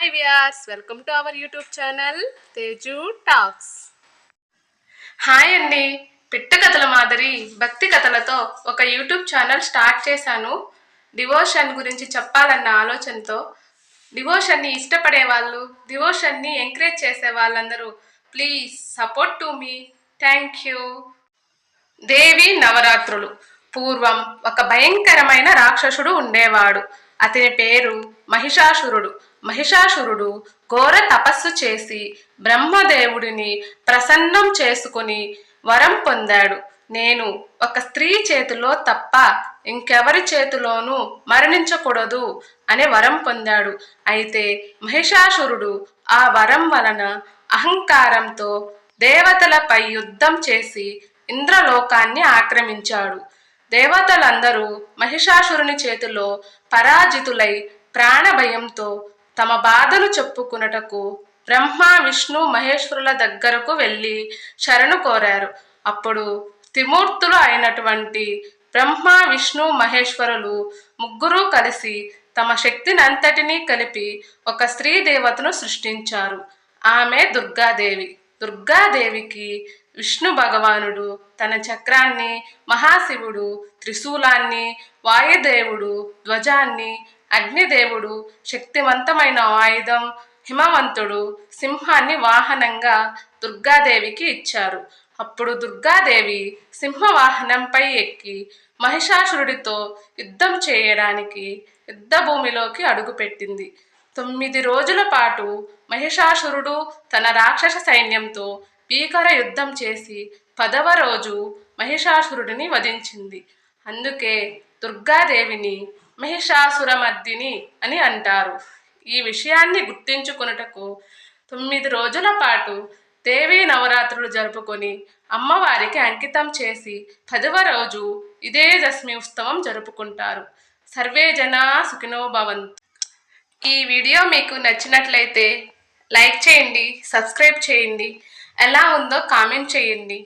Hi viewers welcome to our YouTube channel Teju talks hi అండి పిట్ట కథల మాదిరి భక్తి కథలతో ఒక యూట్యూబ్ ఛానల్ స్టార్ట్ చేశాను. డివోషన్ గురించి చెప్పాలన్న ఆలోచనతో. డివోషన్ని ఇష్టపడే వాళ్ళు డివోషన్ని ఎంకరేజ్ చేసే వాళ్ళందరూ please support to me thank you Devi నవరాత్రులు. పూర్వం ఒక భయంకరమైన రాక్షసుడు ఉండేవాడు. అతని పేరు మహిషాసురుడు. మహిషాసురుడు ఘోర తపస్సు చేసి బ్రహ్మదేవుడిని ప్రసన్నం చేసుకుని వరం పొందాడు. నేను ఒక స్త్రీ చేతిలో తప్ప ఇంకెవరి చేతిలోనూ మరణించకూడదు అనే వరం పొందాడు. అయితే మహిషాసురుడు ఆ వరం వలన అహంకారంతో దేవతలపై యుద్ధం చేసి ఇంద్రలోకాన్ని ఆక్రమించాడు. దేవతలందరూ మహిషాసురుని చేతిలో పరాజితులై ప్రాణభయంతో తమ బాధలు చెప్పుకున్నటకు బ్రహ్మ విష్ణు మహేశ్వరుల దగ్గరకు వెళ్ళి శరణు కోరారు. అప్పుడు త్రిమూర్తులు అయినటువంటి బ్రహ్మ విష్ణు మహేశ్వరులు ముగ్గురు కలిసి తమ శక్తినంతటినీ కలిపి ఒక స్త్రీ దేవతను సృష్టించారు. ఆమె దుర్గాదేవి. దుర్గాదేవికి విష్ణు భగవానుడు తన చక్రాన్ని మహాశివుడు త్రిశూలాన్ని వాయుదేవుడు ధ్వజాన్ని అగ్నిదేవుడు శక్తివంతమైన ఆయుధం హిమవంతుడు సింహాన్ని వాహనంగా దుర్గాదేవికి ఇచ్చారు. అప్పుడు దుర్గాదేవి సింహవాహనంపై ఎక్కి మహిషాసురుడితో యుద్ధం చేయడానికి యుద్ధభూమిలోకి అడుగుపెట్టింది. తొమ్మిది రోజుల పాటు మహిషాసురుడు తన రాక్షస సైన్యంతో భీకర యుద్ధం చేసి పదవ రోజు మహిషాసురుడిని వధించింది. అందుకే దుర్గాదేవిని మహిషాసురమర్దిని అని అంటారు. ఈ విషయాన్ని గుర్తించుకొనుటకు తొమ్మిది రోజుల పాటు దేవీ నవరాత్రులు జరుపుకొని అమ్మవారికి అంకితం చేసి పదవ రోజు ఇదే దశమి ఉత్సవం జరుపుకుంటారు. సర్వే జనా సుఖినో భవంతు. ఈ వీడియో మీకు నచ్చినట్లయితే లైక్ చేయండి సబ్స్క్రైబ్ చేయండి. ఎలా ఉందో కామెంట్ చేయండి.